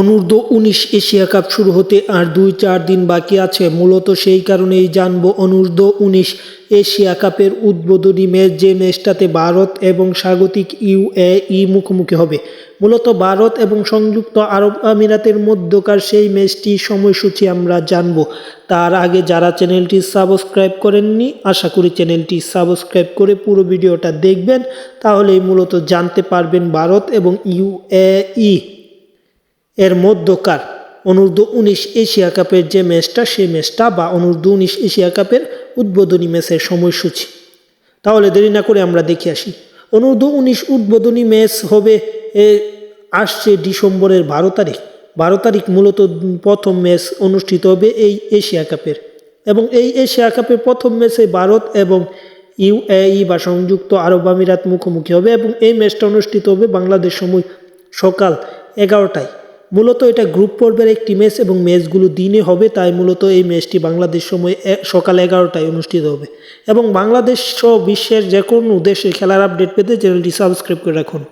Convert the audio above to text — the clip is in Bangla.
অনূর্ধ্ব উনিশ এশিয়া কাপ শুরু হতে আর দুই চার দিন বাকি আছে। মূলত সেই কারণেই জানব অনূর্ধ্ব উনিশ এশিয়া কাপের উদ্বোধনী ম্যাচ যে ম্যাচটাতে ভারত এবং স্বাগতিক ইউএই মুখোমুখি হবে। মূলত ভারত এবং সংযুক্ত আরব আমিরাতের মধ্যকার সেই ম্যাচটি সময়সূচি আমরা জানব। তার আগে যারা চ্যানেলটি সাবস্ক্রাইব করেননি, আশা করি চ্যানেলটি সাবস্ক্রাইব করে পুরো ভিডিওটা দেখবেন। তাহলেই মূলত জানতে পারবেন ভারত এবং ইউএই এর মধ্যকার অনূর্ধ্ব উনিশ এশিয়া কাপের যে ম্যাচটা সেই ম্যাচটা বা অনূর্ধ্ব উনিশ এশিয়া কাপের উদ্বোধনী ম্যাচের সময়সূচি। তাহলে দেরি না করে আমরা দেখে আসি। অনূর্ধ্ব উনিশ উদ্বোধনী ম্যাচ হবে এ, আসছে ডিসেম্বরের বারো তারিখ। বারো তারিখ মূলত প্রথম ম্যাচ অনুষ্ঠিত হবে এই এশিয়া কাপের। এবং এই এশিয়া কাপের প্রথম ম্যাচে ভারত এবং ইউএই বা সংযুক্ত আরব আমিরাত মুখোমুখি হবে এবং এই ম্যাচটা অনুষ্ঠিত হবে বাংলাদেশ সময় সকাল এগারোটায়। মূলত এটা গ্রুপ পর্বের একটি ম্যাচ এবং ম্যাচগুলো দিনে হবে, তাই মূলত এই ম্যাচটি বাংলাদেশ সময় সকাল এগারোটায় অনুষ্ঠিত হবে। এবং বাংলাদেশ সহ বিশ্বের যে কোনো দেশে খেলার আপডেট পেতে চ্যানেলটি সাবস্ক্রাইব করে রাখুন।